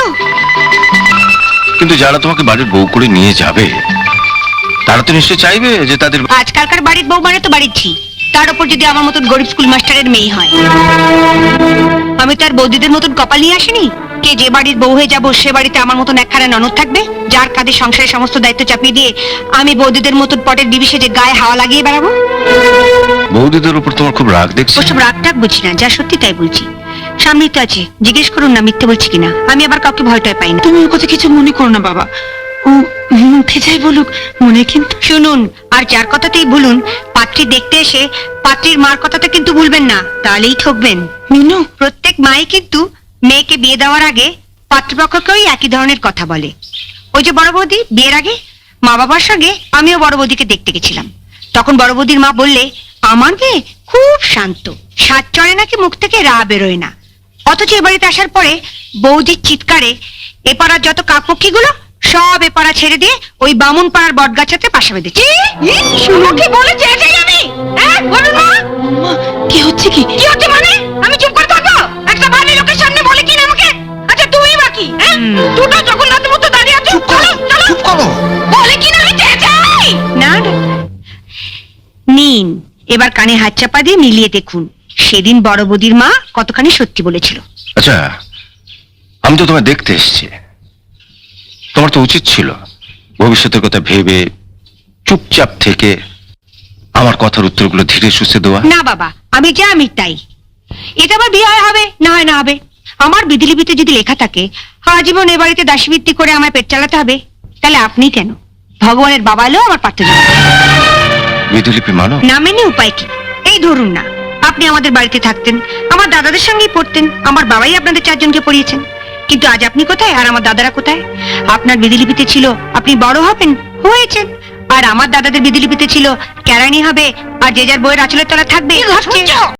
তো কিন্তু যারা তোমাকে বাড়ির বউ করে নিয়ে যাবে তারা তো নিশ্চয়ই চাইবে যে তাদের আজকালকার বাড়ির বউ মানে তো বাড়ির ঝি। তার উপর যদি আমার মতন গরিব স্কুল মাস্টারের মেয়ে হয়। আমি তার বৌদিদের মতন কপাল নিয়ে আসিনি? কে যে বাড়ির বউ হয়ে যাব সে বাড়িতে আমার মতন একখানা ননদ থাকবে? যার কাঁধে সংসারের সমস্ত দায়িত্ব চাপিয়ে দিয়ে আমি বৌদিদের মতন পটের বিবিসে যে গায়ে হাওয়া লাগিয়ে বেড়াবো? বৌদিদের উপর তোমার খুব রাগ দেখছি। ওসব রাগ টাগ বুঝি না যা সত্যি তাই বলছি। সামনেই তো আছে, জিজ্ঞেস করুন না মিথ্যে বলছি কিনা। আমি আবার কাউকে ভয় টয় পাই না। তুমি কথা কিছু মনে করো না, বাবা। ও মুখে যাই বলুক, মনে কিন্তু শুনুন, আর যার কথাতেই পাত্রী দেখতে এসে পাত্রীর মার কিন্তু ভুলবেন না, তাহলেই ঠকবেন। মিনু, প্রত্যেক কিন্তু মেয়েকে বিয়ে দেওয়ার আগে পাত্রপক্ষকেই একই ধরনের কথা বলে। ওই যে বড় বৌদি, বিয়ের আগে মা বাবার সঙ্গে আমিও বড় বৌদিকে দেখতে গেছিলাম। তখন বড় বৌদির মা বললে, আমার খুব শান্ত। সাত চড়ে নাকি মুখ থেকে রা বেরোয় না। অথচ এ বাড়িতে আসার পরে বৌদির চিৎকারে এপাড়ার যত কাকপক্ষীগুলো সব এপাড়া ছেড়ে দিয়ে ওই বামুন পাড়ার বটগাছাতে পাশা বেঁধেছে কি আমি! হ্যাঁ কি হচ্ছে কি? কি হচ্ছে মানে? আমি চুপ করে থাকব? একটা বাড়ির লোকের সামনে বলে কিনা আমাকে? আচ্ছা তুই বাকি হ্যাঁ? দুটো জগন্নাথের মতো দাঁড়িয়ে আছিস চলো চলো। চুপ করো। বলে আমি? যাই! না না। নিন এবার কানে হাত চাপা দিয়ে মিলিয়ে দেখুন। সেদিন বড় বদির মা কতখানি সত্যি বলেছিল। আচ্ছা আমি তো তোমায় দেখতে এসেছি। তোমার তো উচিত ছিল ভবিষ্যতের কথা ভেবে চুপচাপ থেকে আমার কথার উত্তরগুলো ধীরে সুস্থে দেওয়া। না বাবা আমি যা আমি তাই। এটা আবার বিয়ে হবে না হয় না হবে। আমার বিধিলিপিতে যদি লেখা থাকে আজীবন এ বাড়িতে দাসীবৃত্তি করে আমায় পেট চালাতে হবে তাহলে আপনি কেন? ভগবানের বাবা এলেও আমার পাত্র বিধিলিপি মানো? না মেনে উপায় কি? এই ধরুন না। আপনি আমাদের বাড়িতে থাকতেন আমার দাদাদের সঙ্গেই পড়তেন আমার বাবাই আপনাদের চারজনকে পড়িয়েছেন। কিন্তু আজ আপনি কোথায় আর আমার দাদারা কোথায়? আপনার বিধিলিপিতে ছিল আপনি বড় হবেন হয়েছেন। আর আমার দাদাদের বিধিলিপিতে ছিল কেরানি হবে আর যে যার বইয়ের আঁচলের তলা থাকবে।